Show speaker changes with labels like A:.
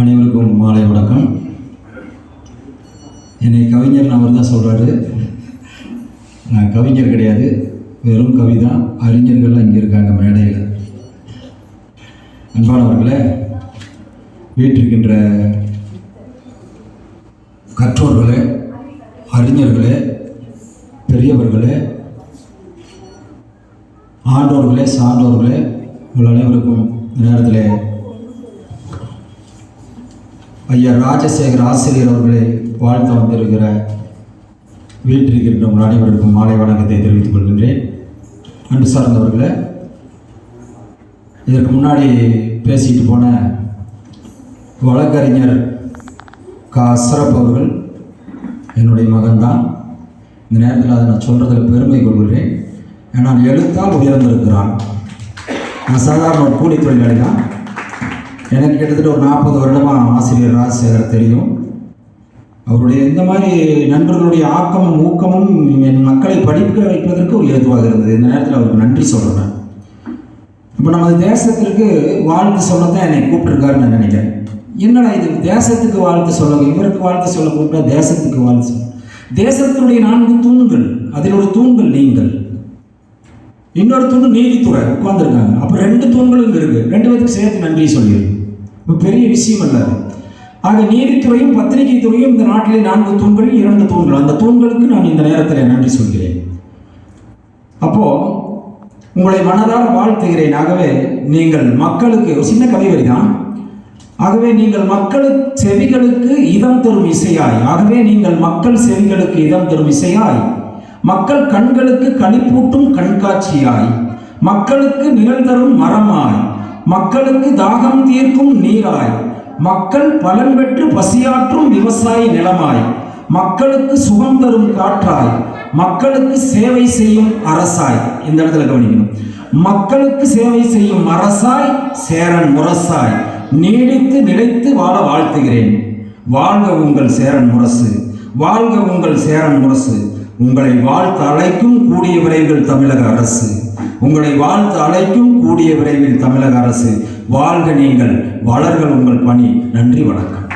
A: அனைவருக்கும் மாலை வணக்கம். என்னை கவிஞர் அவர் தான் சொல்கிறாரு நான் கவிஞர் கிடையாது வெறும் கவிதான் அறிஞர்கள்லாம் இங்கே இருக்காங்க மேடையில். அன்பானவர்களே வீட்டிருக்கின்ற கற்றோர்களே அறிஞர்களே பெரியவர்களே ஆண்டோர்களே சான்றோர்களே உங்கள் அனைவருக்கும் நேரத்தில் ஐயா ராஜசேகர் ஆசிரியர் அவர்களை வாழ்த்து வந்திருக்கிற வீட்டிருக்கின்ற உங்கள் அனைவருக்கும் மாலை வணக்கத்தை தெரிவித்துக் கொள்கின்றேன். அன்பு சார்ந்தவர்களை இதற்கு முன்னாடி பேசிட்டு போன வழக்கறிஞர் கா. அசரப் அவர்கள் என்னுடைய மகன்தான். இந்த நேரத்தில் அதை நான் சொல்கிறதுல பெருமை கொள்கிறேன். ஏன்னா எழுத்தால் உயர்ந்திருக்கிறான். நான் சாதாரண ஒரு கூலி தொழிலாளி தான். எனக்கு கிட்டத்தட்ட ஒரு நாற்பது வருடமாக ஆசிரியர் ராஜசேகர் தெரியும். அவருடைய இந்த மாதிரி நண்பர்களுடைய ஆக்கமும் ஊக்கமும் என் மக்களை படிக்க வைப்பதற்கு ஒரு ஏதுவாக இருந்தது. இந்த நேரத்தில் அவருக்கு நன்றி சொல்கிறேன் இப்போ நமது தேசத்திற்கு வாழ்த்து சொல்லத்தான் என்னை கூப்பிட்டுருக்காருன்னு நான் நினைக்கிறேன். என்னடா இது? தேசத்துக்கு வாழ்த்து சொல்ல இவருக்கு வாழ்த்து சொல்ல கூப்பிட்டா தேசத்துக்கு வாழ்த்து சொல்ல தேசத்தினுடைய நான்கு தூண்கள் அதில் ஒரு தூண்கள் நீங்கள். இன்னொரு தூண் நீதித்துறை உட்காந்துருக்காங்க அப்போ ரெண்டு தூண்களும் இருக்குது ரெண்டு பேருக்கு சேர்த்து நன்றி சொல்லியிருக்கு பெரிய விஷயம் அல்ல ஆக நீதித்துறையும் பத்திரிகை துறையும் இந்த நாட்டிலே நான்கு தூண்கள் இரண்டு தூண்கள். அந்த தூண்களுக்கு நான் இந்த நேரத்தில் நன்றி சொல்கிறேன். அப்போ உங்களை மனதார வாழ்த்துகிறேன். ஆகவே நீங்கள் மக்களுக்கு ஒரு சின்ன கவிவரி தான் ஆகவே நீங்கள் மக்கள் செவிகளுக்கு இதம் தரும் இசையாய். ஆகவே நீங்கள் மக்கள் செவிகளுக்கு இதம் தரும் இசையாய். மக்கள் கண்களுக்கு களிப்பூட்டும் கண்காட்சியாய். மக்களுக்கு நிழல் தரும் மரமாய். மக்களுக்கு தாகம் தீர்க்கும் நீராய். மக்கள் பலன் பெற்று பசியாற்றும் விவசாய நிலமாய். மக்களுக்கு சுகம் தரும் காற்றாய். மக்களுக்கு சேவை செய்யும் அரசாய். இந்த இடத்துல கவனிக்கணும். மக்களுக்கு சேவை செய்யும் அரசாய் சேரன் முரசாய். நீடித்து நிலைத்து வாழ வாழ்த்துகிறேன். வாழ்க உங்கள் சேரன் முரசு. வாழ்க உங்கள் சேரன் முரசு. உங்களை வாழ்த்து அழைக்கும் கூடிய விரைவில் தமிழக அரசு. உங்களை வாழ்த்து அழைக்கும் கூடிய விரைவில் தமிழக அரசு. வாழ்க நீங்கள் வளர்கள் உங்கள் பணி. நன்றி வணக்கம்.